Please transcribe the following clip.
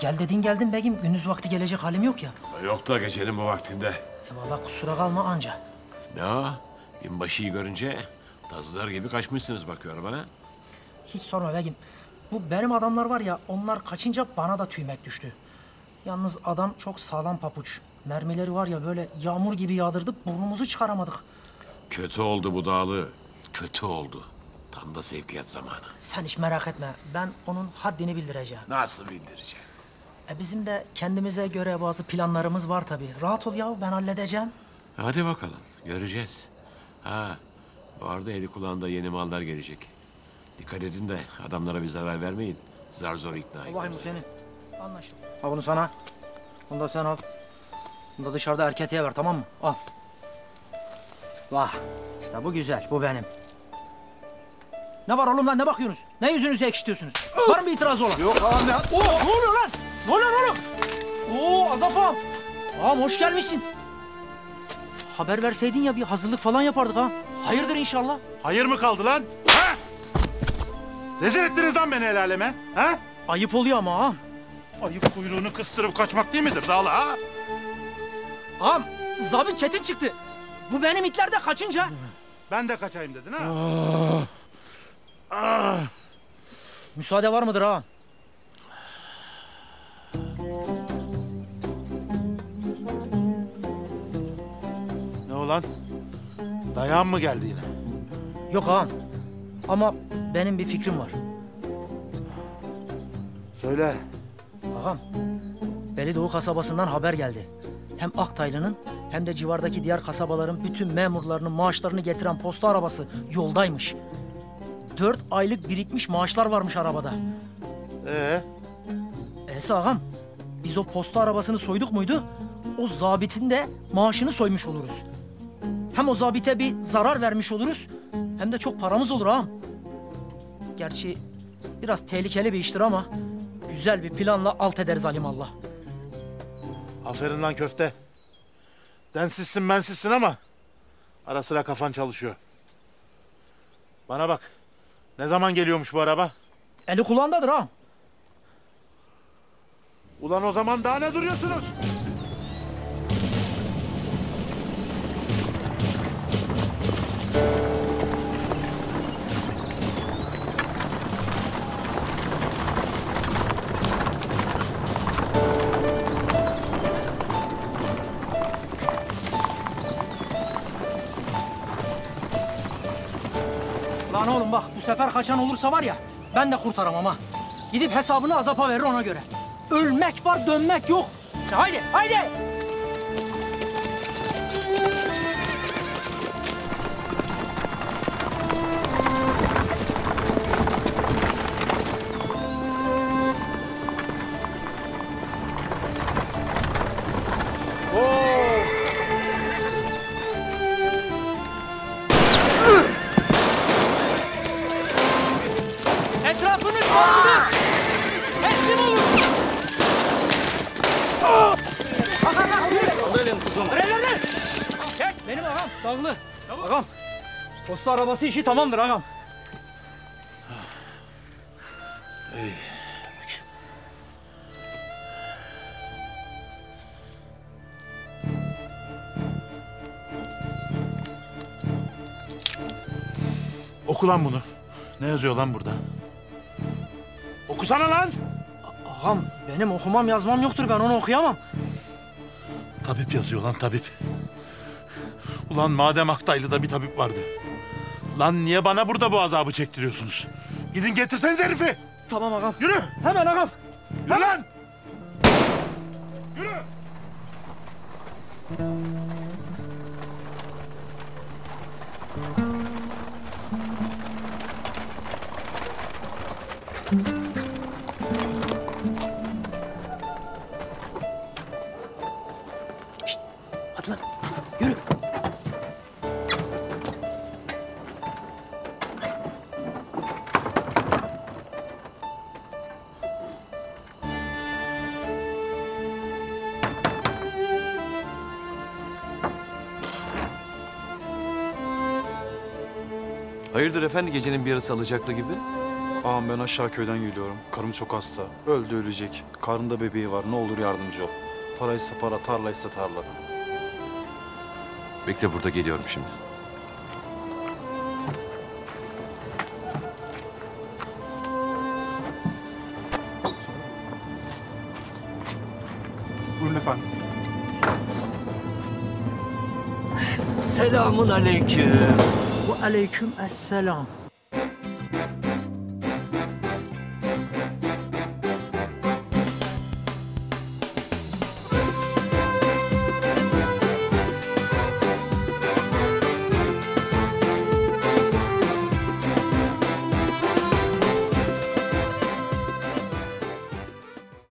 gel dedin geldin begim. Gündüz vakti gelecek halim yok ya. Yok da gecenin bu vaktinde. E vallahi kusura kalma anca. Ne o? Binbaşıyı görünce tazılar gibi kaçmışsınız bakıyorum ha. Hiç sorma begim. Bu benim adamlar var ya onlar kaçınca bana da tüymek düştü. Yalnız adam çok sağlam papuç. Mermileri var ya böyle yağmur gibi yağdırdı burnumuzu çıkaramadık. Kötü oldu bu dağlı. Kötü oldu. Tam da sevkiyat zamanı. Sen hiç merak etme ben onun haddini bildireceğim. Nasıl bildireceğim? E bizim de kendimize göre bazı planlarımız var tabii. Rahat ol yahu ben halledeceğim. Hadi bakalım. Göreceğiz. Ha, bu arada eli kulağında yeni mallar gelecek. Dikkat edin de adamlara bir zarar vermeyin. Zar zor ikna Bakayım bu edin. senin. Anlaşıldı. Al bunu sana. Bunu da sen al. Bunu da dışarıda erketiye ver tamam mı? Al. Vah. İşte bu güzel. Bu benim. Ne var oğlum lan ne bakıyorsunuz? Ne yüzünüzü ekşitiyorsunuz? var mı bir itiraz olan? Yok ağam ne? Oo, ne oluyor lan? Ne oluyor oğlum? Oo Azap ağam. Ağam hoş gelmişsin. Haber verseydin ya bir hazırlık falan yapardık ha. Hayırdır inşallah. Hayır mı kaldı lan? Ha? Rezil ettiniz lan beni el aleme. Ha? Ayıp oluyor ama ağam. Ayıp kuyruğunu kıstırıp kaçmak değil midir Dağlı ha? Ağam zabit çetin çıktı. Bu benim itler de kaçınca. Ben de kaçayım dedin ha? Müsaade var mıdır ağam? Ne olan? Dayan mı geldi yine? Yok ağam. Ama benim bir fikrim var. Söyle. Ağam, Belidoğu kasabasından haber geldi. Hem Aktaylı'nın hem de civardaki diğer kasabaların bütün memurlarının maaşlarını getiren posta arabası yoldaymış. Dört aylık birikmiş maaşlar varmış arabada. Ee, Ese ağam, biz o posta arabasını soyduk muydu? O zabitin de maaşını soymuş oluruz. Hem o zabite bir zarar vermiş oluruz hem de çok paramız olur ağam. Gerçi biraz tehlikeli bir iştir ama güzel bir planla alt ederiz alimallah. aferin lan köfte. Densizsin mensizsin ama ara sıra kafan çalışıyor. Bana bak. Ne zaman geliyormuş bu araba? Eli kulağındadır ağam. Ulan o zaman daha ne duruyorsunuz? Oğlum bak bu sefer kaçan olursa var ya ben de kurtaramam ha. Gidip hesabını azapa verir ona göre. Ölmek var dönmek yok. Haydi haydi. Dağlı. Ağam. Posta arabası işi tamamdır ağam. Oku lan bunu. Ne yazıyor lan burada? Okusana lan! Ağam benim okumam yazmam yoktur ben onu okuyamam. Tabip yazıyor lan tabip. Ulan madem Aktaylı'da bir tabip vardı. Lan niye bana burada bu azabı çektiriyorsunuz? Gidin getirseniz herifi. Tamam ağam. Yürü. Hemen ağam. Yürü lan. Yürü. Hadi Hayırdır efendi gecenin bir yarısı alacaklı gibi? Ağam ben aşağı köyden geliyorum. Karım çok hasta. Öldü ölecek. Karnında bebeği var. Ne olur yardımcı ol. Paraysa para, tarlaysa tarla. Bekle burada geliyorum şimdi. Buyurun efendim. Selamun aleyküm. وعليكم السلام